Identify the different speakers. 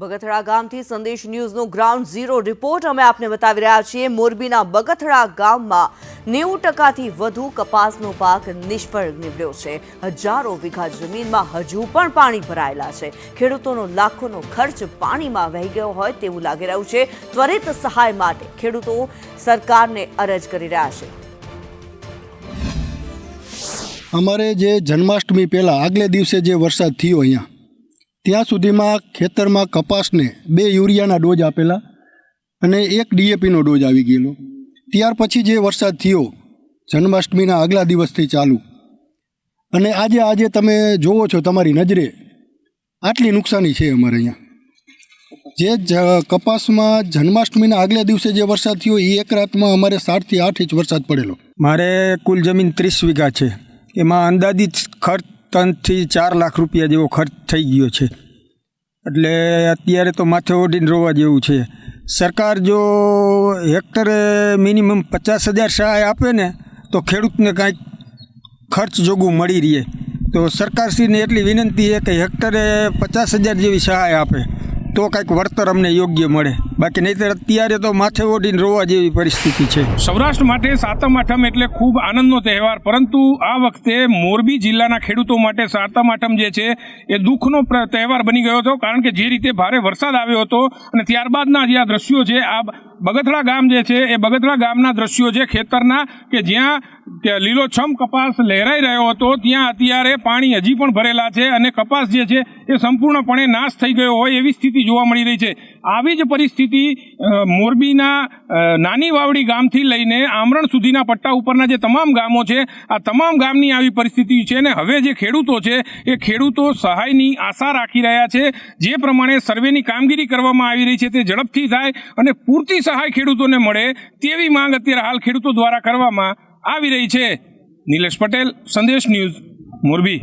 Speaker 1: બગથડા ગામથી સંદેશ ન્યૂઝનો ground zero report અમે આપને બતાવી રહ્યા છીએ. મોરબીના બગથડા ગામમાં નેવું ટકાથી વધુ કપાસનો પાક નિષ્ફળ નીવડ્યો છે. હજારો વીઘા જમીનમાં હજુ પણ પાણી ભરાયેલા છે. ખેડૂતોનો લાખોનો ખર્ચ પાણીમાં વહી ગયો હોય તેવું લાગી રહ્યું છે. ત્વરિત સહાય માટે ખેડૂતો સરકારને અરજ કરી રહ્યા છે.
Speaker 2: અમારે જે જન્માષ્ટમી પહેલાં આગલે દિવસે જે વરસાદ થયો અહીંયા ત્યાં સુધીમાં ખેતરમાં કપાસને બે યુરિયાના ડોઝ આપેલા અને એક ડીએપીનો ડોઝ આવી ગયેલો. ત્યાર પછી જે વરસાદ થયો, જન્માષ્ટમીના આગલા દિવસથી ચાલુ. અને આજે આજે તમે જોવો છો તમારી નજરે, આટલી નુકસાની છે અમારે અહીંયા. જે જ- કપાસમાં જન્માષ્ટમીના આગલા દિવસે જે વરસાદ થયો એ એક રાતમાં અમારે સાતથી આઠ ઇંચ વરસાદ પડેલો.
Speaker 3: મારે કુલ જમીન ત્રીસ વીઘા છે. એમાં અંદાજિત ખર્ચ ત્રણથી ચાર લાખ રૂપિયા જેવો ખર્ચ થઈ ગયો છે. એટલે અત્યારે તો માથે ઓઢીને રોવા જેવું છે. સરકાર જો હેક્ટરે મિનિમમ પચાસ હજાર સહાય આપે ને, તો ખેડૂતને કાંઈક ખર્ચ જોગું મળી રહે. તો સરકારશ્રીને એટલી વિનંતી છે કે હેક્ટરે પચાસ હજાર જેવી સહાય આપે, તો કાંઈક વળતર અમને યોગ્ય મળે. બાકી નહીંતર અત્યારે તો માથે ઓઢીને રોવા જેવી પરિસ્થિતિ છે.
Speaker 4: સૌરાષ્ટ્ર માટે સાતમ આઠમ એટલે ખૂબ આનંદનો તહેવાર, પરંતુ આ વખતે મોરબી જિલ્લાના ખેડૂતો માટે સાતમ આઠમ જે છે, એ દુઃખનો તહેવાર બની ગયો હતો, કારણ કે જે રીતે ભારે વરસાદ આવ્યો હતો અને ત્યારબાદના જે આ દ્રશ્યો છે, આ બગથડા ગામ જે છે, એ બગથડા ગામના દ્રશ્યો છે ખેતરના કે જ્યાં લીલોછમ કપાસ લહેરાઈ રહ્યો હતો, ત્યાં અત્યારે પાણી હજી પણ ભરેલા છે અને કપાસ જે છે, એ સંપૂર્ણપણે નાશ થઈ ગયો હોય એવી સ્થિતિ જોવા મળી રહી છે. આવી જ પરિસ્થિતિ મોરબીના નાની વાવડી ગામથી લઈને આમરણ સુધીના પટ્ટા ઉપરના જે તમામ ગામો છે, આ તમામ ગામની આવી પરિસ્થિતિ છે અને હવે જે ખેડૂતો છે, એ ખેડૂતો સહાયની આશા રાખી રહ્યા છે. જે પ્રમાણે સર્વેની કામગીરી કરવામાં આવી રહી છે તે ઝડપથી થાય અને પૂરતી સહાય ખેડૂતોને મળે તેવી માંગ અત્યારે હાલ ખેડૂતો દ્વારા કરવામાં આવી રહી છે. નિલેશ પટેલ, સંદેશ ન્યૂઝ, મોરબી.